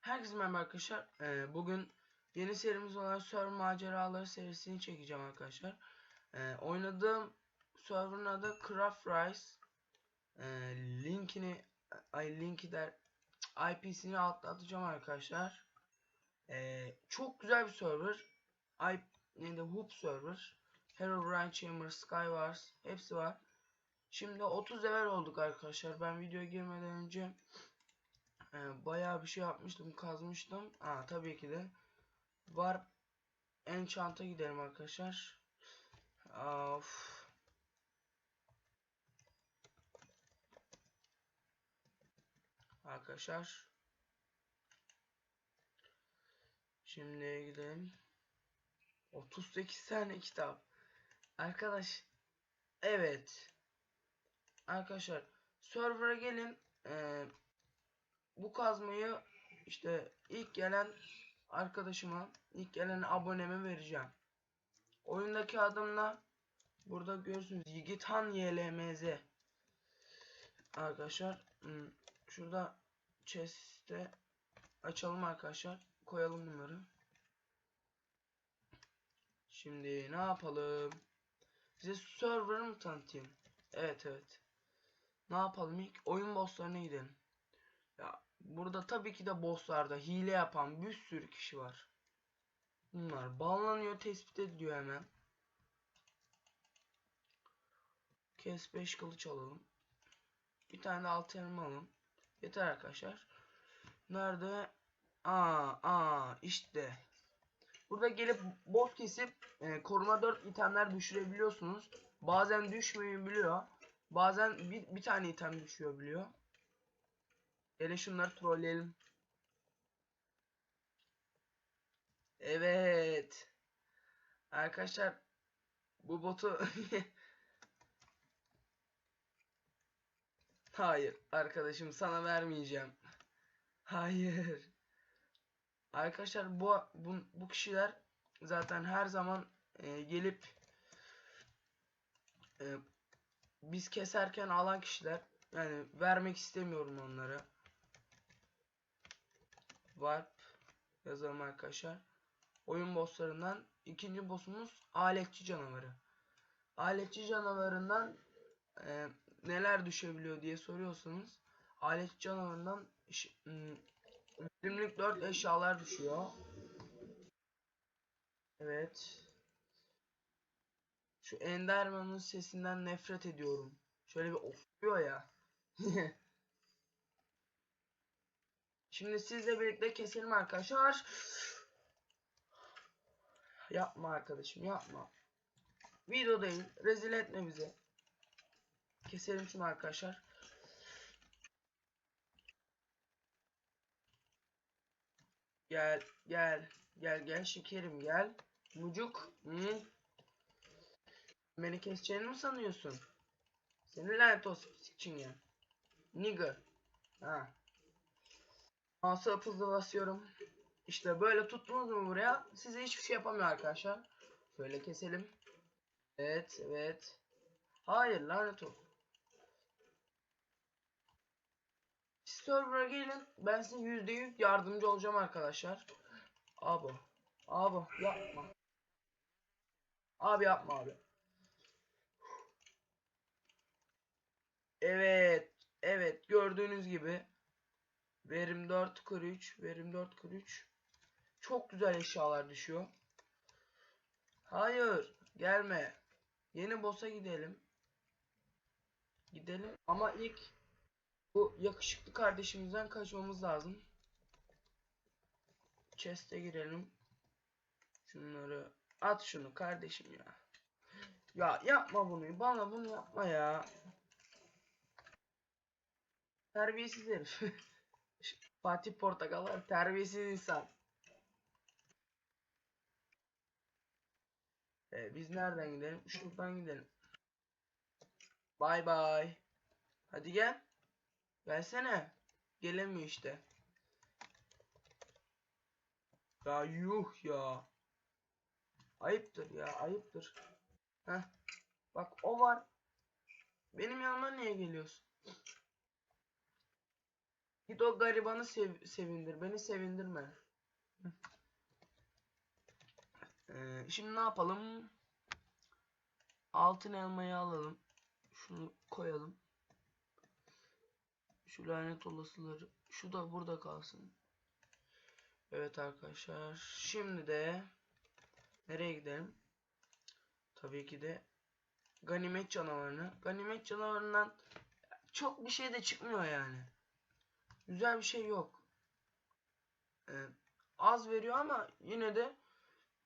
Herkese merhaba arkadaşlar. Ee, bugün yeni serimiz olan Server Maceraları serisini çekeceğim arkadaşlar. Ee, oynadığım server'ın adı Craft Rice. Ee, linkini ay linki der IP'sini atlatacağım arkadaşlar. Ee, çok güzel bir server. I neydi Hoop server. Herobrine Chamber, Skywars hepsi var. Şimdi 30 level olduk arkadaşlar. Ben videoya girmeden önce ee, bayağı bir şey yapmıştım, kazmıştım. Aa tabii ki de var. Enchant'a gidelim arkadaşlar. Of. Arkadaşlar. Şimdi gidelim. 38 tane kitap. Arkadaş. Evet. Arkadaşlar. Server'a gelin. Ee, bu kazmayı işte ilk gelen arkadaşıma, ilk gelen aboneme vereceğim. Oyundaki adımla burada görüyorsunuz Yigitan YLMZ. Arkadaşlar hmm, şurada chest'te açalım arkadaşlar. Koyalım bunları. Şimdi ne yapalım? Size server'ı mı tanıtayım? Evet evet. Ne yapalım ilk? Oyun bosslarına gidelim. Ya burada tabii ki de bosslarda hile yapan bir sürü kişi var. Bunlar banlanıyor, tespit ediliyor hemen. Kes 5 kılıç alalım. Bir tane de altı elma alalım. Yeter arkadaşlar. Nerede? Aa, aa işte. Burada gelip boss kesip e, koruma 4 itemler düşürebiliyorsunuz. Bazen düşmeyebiliyor. Bazen bir, bir tane item düşüyor biliyor. Hele şunları trolleyelim. Evet. Arkadaşlar bu botu Hayır arkadaşım sana vermeyeceğim. Hayır. Arkadaşlar bu bu, bu kişiler zaten her zaman e, gelip e, biz keserken alan kişiler. Yani vermek istemiyorum onlara. Warp yazalım arkadaşlar. Oyun bosslarından ikinci bossumuz aletçi canavarı. Aletçi canavarından e, neler düşebiliyor diye soruyorsanız aletçi canavarından verimlilik 4 eşyalar düşüyor. Evet. Şu Enderman'ın sesinden nefret ediyorum. Şöyle bir ofluyor ya. Şimdi sizle birlikte keselim arkadaşlar. Yapma arkadaşım yapma. Video değil. Rezil etme bizi. Keselim şunu arkadaşlar. Gel gel gel gel şekerim gel. Mucuk. Hı? Beni keseceğini mi sanıyorsun? Senin lanet olsun için ya. Nigger. Ha. Mouse'u hızlı basıyorum. İşte böyle tuttunuz mu buraya? Size hiçbir şey yapamıyor arkadaşlar. Şöyle keselim. Evet, evet. Hayır lanet olsun. Server'a gelin. Ben size %100 yardımcı olacağım arkadaşlar. Abi. Abi yapma. Abi yapma abi. Evet. Evet gördüğünüz gibi verim 4 43 verim 4 43 çok güzel eşyalar düşüyor. Hayır gelme. Yeni boss'a gidelim. Gidelim ama ilk bu yakışıklı kardeşimizden kaçmamız lazım. Chest'e girelim. Şunları at şunu kardeşim ya. Ya yapma bunu. Bana bunu yapma ya. Terbiyesiz herif. Fatih Portakal. Terbiyesiz insan. Ee, biz nereden gidelim? Şuradan gidelim. Bay bay. Hadi gel. Gelsene. Gelemiyor işte. Ya yuh ya. Ayıptır ya ayıptır. Heh Bak o var. Benim yanıma niye geliyorsun? Git o garibanı sev- sevindir. Beni sevindirme. Ee, şimdi ne yapalım? Altın elmayı alalım. Şunu koyalım. Şu lanet olasıları. Şu da burada kalsın. Evet arkadaşlar. Şimdi de nereye gidelim? Tabii ki de ganimet canavarını. Ganimet canavarından çok bir şey de çıkmıyor yani. Güzel bir şey yok. Ee, az veriyor ama yine de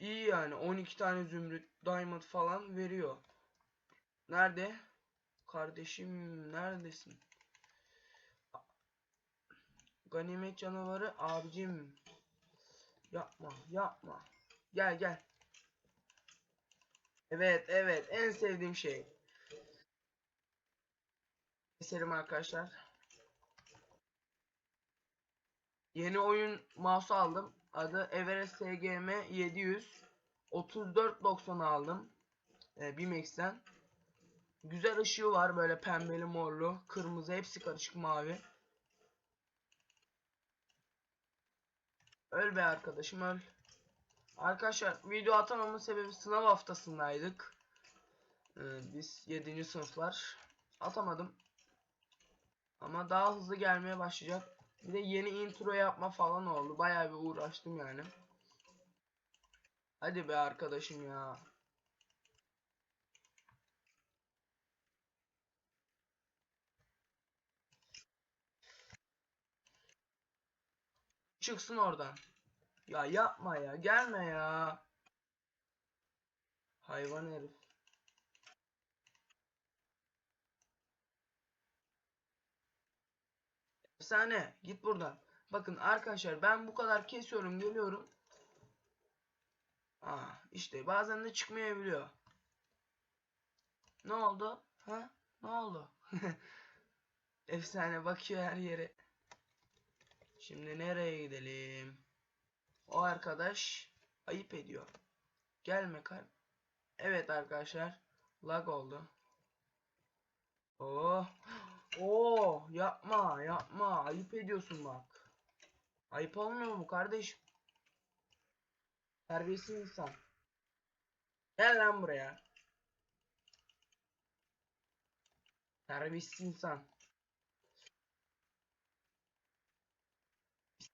iyi yani. 12 tane zümrüt, diamond falan veriyor. Nerede? Kardeşim neredesin? Ganimet canavarı abicim. Yapma, yapma. Gel gel. Evet, evet. En sevdiğim şey. Keselim arkadaşlar. Yeni oyun mouse aldım. Adı Everest SGM 700. 34.90 aldım. Ee, Bimex'ten. Güzel ışığı var böyle pembeli morlu. Kırmızı hepsi karışık mavi. Öl be arkadaşım öl. Arkadaşlar video atamamın sebebi sınav haftasındaydık. Ee, biz 7. sınıflar. Atamadım. Ama daha hızlı gelmeye başlayacak. Bir de yeni intro yapma falan oldu. Bayağı bir uğraştım yani. Hadi be arkadaşım ya. Çıksın oradan. Ya yapma ya. Gelme ya. Hayvan herif. Efsane. Git buradan. Bakın arkadaşlar ben bu kadar kesiyorum geliyorum. Aa, işte bazen de çıkmayabiliyor. Ne oldu? Ha? Ne oldu? Efsane bakıyor her yere. Şimdi nereye gidelim? O arkadaş ayıp ediyor. Gelme kar. Evet arkadaşlar. Lag oldu. Oh. Oh yapma yapma. Ayıp ediyorsun bak. Ayıp olmuyor mu kardeşim? Terbiyesiz insan. Gel lan buraya. Terbiyesiz insan.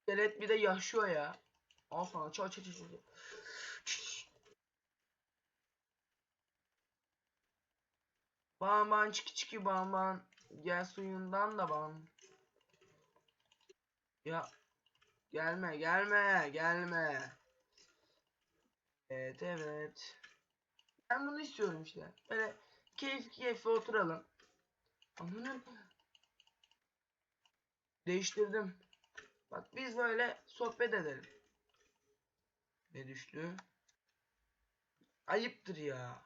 İskelet bir de yaşıyor ya. Al sana çal çal çal. Bam bam çiki çiki bam bam. Gel suyundan da bam. Ya gelme gelme gelme. Evet evet. Ben bunu istiyorum işte. Böyle keyif keyfe oturalım. Ananı değiştirdim. Bak biz böyle sohbet edelim. Ne düştü? Ayıptır ya.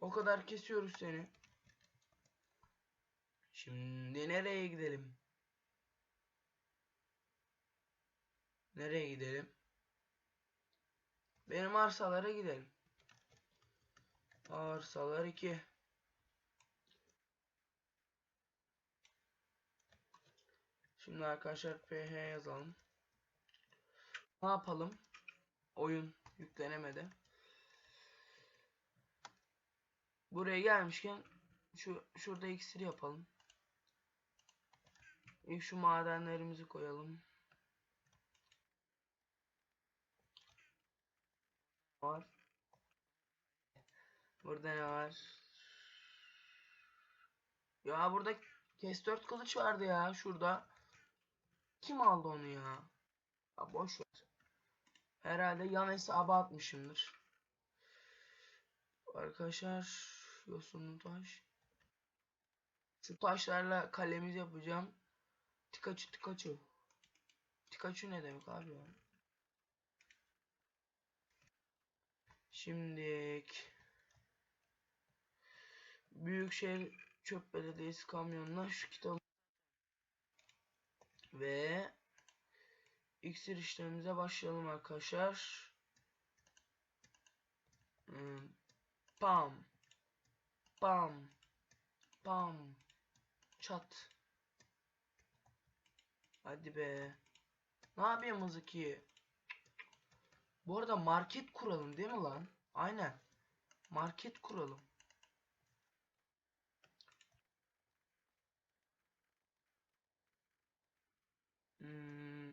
O kadar kesiyoruz seni. Şimdi nereye gidelim? Nereye gidelim? Benim arsalara gidelim. Arsalar 2. Şimdi arkadaşlar PH yazalım. Ne yapalım? Oyun yüklenemedi. Buraya gelmişken şu şurada iksir yapalım. İlk şu madenlerimizi koyalım. Var. Burada ne var? Ya burada kes 4 kılıç vardı ya şurada. Kim aldı onu ya? Ya boş ver. Herhalde yan hesaba atmışımdır. Arkadaşlar yosunlu taş. Şu taşlarla kalemiz yapacağım. Tikaçu tikaçu. Tikaçu ne demek abi ya? Şimdilik Büyükşehir Çöp Belediyesi kamyonuna şu kitabı ve iksir işlemimize başlayalım arkadaşlar. Hmm. Pam. Pam. Pam. Çat. Hadi be. Ne yapıyoruz ki? Bu arada market kuralım değil mi lan? Aynen. Market kuralım. Hmm.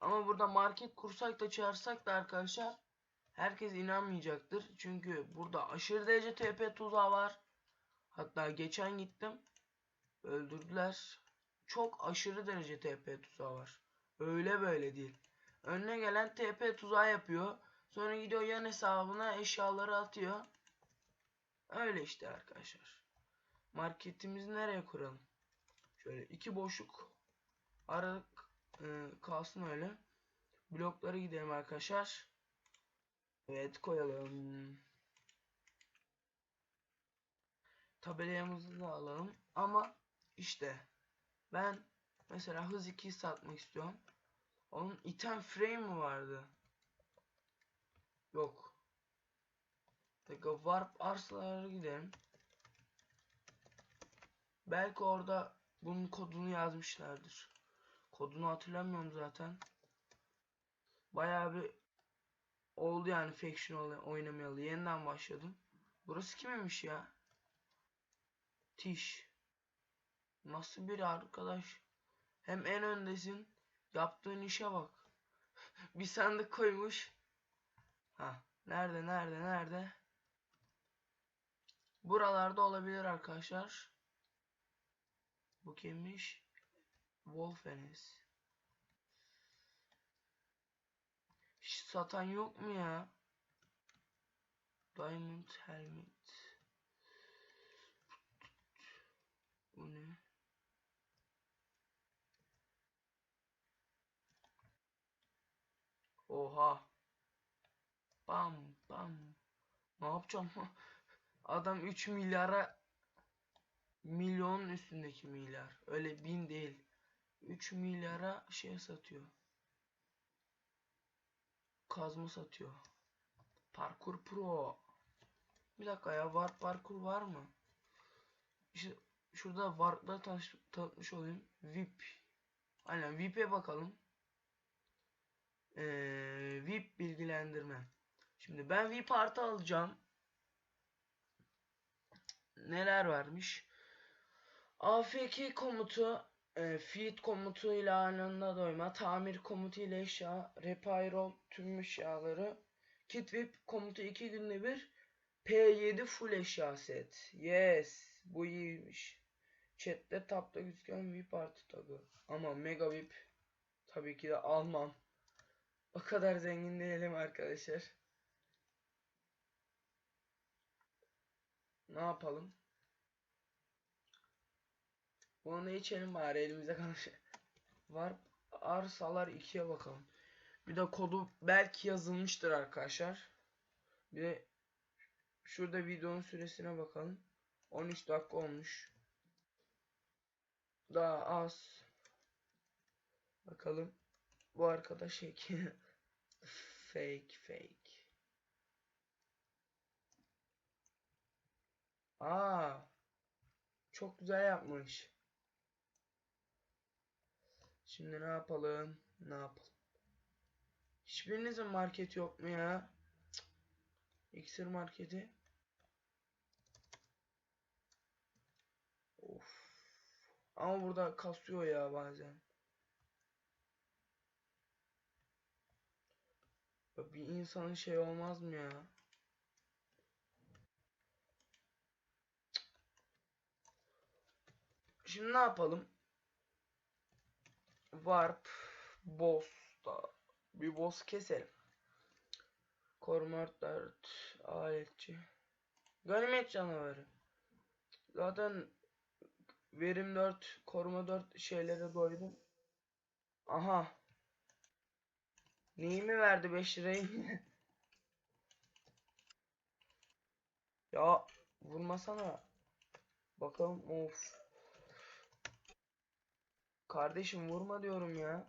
Ama burada market kursak da çağırsak da arkadaşlar herkes inanmayacaktır. Çünkü burada aşırı derece TP tuzağı var. Hatta geçen gittim. Öldürdüler. Çok aşırı derece TP tuzağı var. Öyle böyle değil. Önüne gelen TP tuzağı yapıyor. Sonra gidiyor yan hesabına eşyaları atıyor. Öyle işte arkadaşlar. Marketimizi nereye kuralım? Şöyle iki boşluk aralık e, kalsın öyle. Bloklara gidelim arkadaşlar. Evet koyalım. Tabelamızı da alalım. Ama işte ben mesela hız 2'yi satmak istiyorum. Onun item frame mi vardı? Yok. Dakika warp arsalara gidelim. Belki orada bunun kodunu yazmışlardır. Kodunu hatırlamıyorum zaten. Bayağı bir oldu yani faction oynamayalı. Yeniden başladım. Burası kimmiş ya? Tiş. Nasıl bir arkadaş? Hem en öndesin. Yaptığın işe bak. bir sandık koymuş. Ha, nerede nerede nerede? Buralarda olabilir arkadaşlar. Bu kimmiş? Wolfenes. Satan yok mu ya? Diamond Helmet. Bu ne? Oha. Bam bam. Ne yapacağım? Adam 3 milyara milyonun üstündeki milyar. Öyle bin değil. 3 milyara şey satıyor. Kazma satıyor. Parkur Pro. Bir dakika ya var parkur var mı? İşte şurada varla tanış tanıtmış olayım. VIP. Aynen VIP'e bakalım. Ee, VIP bilgilendirme. Şimdi ben VIP artı alacağım. Neler varmış? AFK komutu, e, feed komutu ile anında doyma, tamir komutu ile eşya, repair all tüm eşyaları, kit VIP komutu 2 günde bir, P7 full eşya set. Yes, bu iyiymiş. Chat'te tapta gözüken VIP artı tagı. Ama mega VIP tabii ki de almam. O kadar zengin değilim arkadaşlar. Ne yapalım? Bunu ne içelim bari elimize kalmış. Var arsalar 2'ye bakalım. Bir de kodu belki yazılmıştır arkadaşlar. Bir de şurada videonun süresine bakalım. 13 dakika olmuş. Daha az. Bakalım. Bu arkadaş hack. fake fake. Aa. Çok güzel yapmış. Şimdi ne yapalım? Ne yapalım? Hiçbirinizin market yok mu ya? Cık. İksir marketi. Of. Ama burada kasıyor ya bazen. Bir insanın şey olmaz mı ya? Şimdi ne yapalım? Warp boss da bir boss keselim. 4 aletçi. Ganimet canavarı. Zaten verim 4, koruma 4 şeylere doydum. Aha. Neyi mi verdi 5 lirayı? ya vurmasana. Bakalım of. Kardeşim vurma diyorum ya.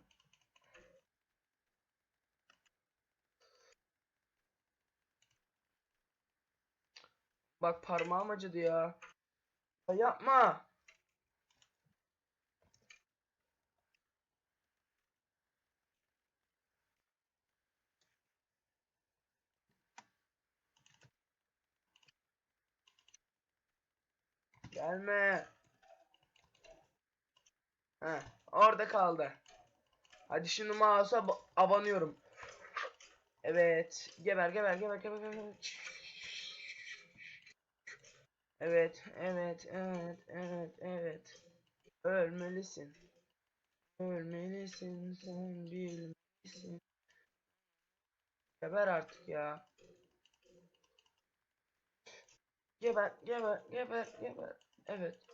Bak parmağım acıdı ya. Ya yapma. Gelme. Heh, orada kaldı. Hadi şimdi mouse'a ba- abanıyorum. Evet. Geber geber geber geber geber. Evet, evet, evet, evet, evet. Ölmelisin. Ölmelisin sen bilmelisin. Geber artık ya. Geber, geber, geber, geber. Evet.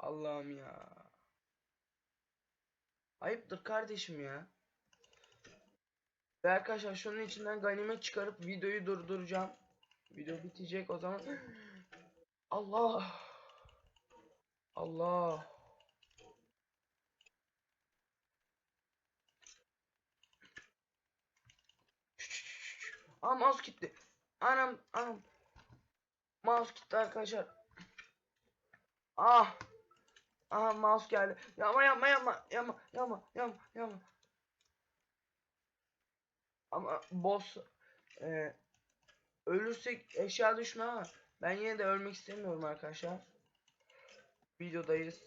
Allah'ım ya. Ayıptır kardeşim ya. Ve arkadaşlar şunun içinden ganimet çıkarıp videoyu durduracağım. Video bitecek o zaman. Allah. Allah. Aa mouse gitti. Anam anam. Mouse gitti arkadaşlar. Ah. Aha mouse geldi. Yapma yapma yapma yapma yapma yapma yapma. Ama boss e, ölürsek eşya düşme ama ben yine de ölmek istemiyorum arkadaşlar. Videodayız.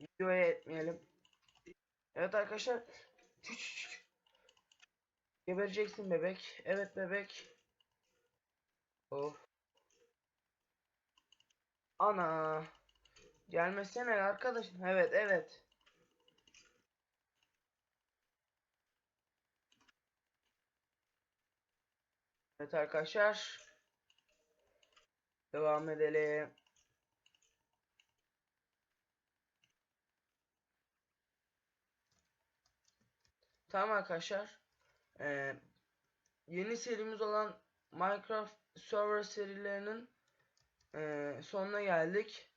Videoya etmeyelim. Evet arkadaşlar. Gebereceksin bebek. Evet bebek. Of. Ana. Gelmesene arkadaş. Evet evet. Evet arkadaşlar. Devam edelim. Tamam arkadaşlar. Ee, yeni serimiz olan Minecraft Server serilerinin e, sonuna geldik.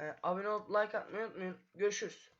E, abone olup like atmayı unutmayın. Görüşürüz.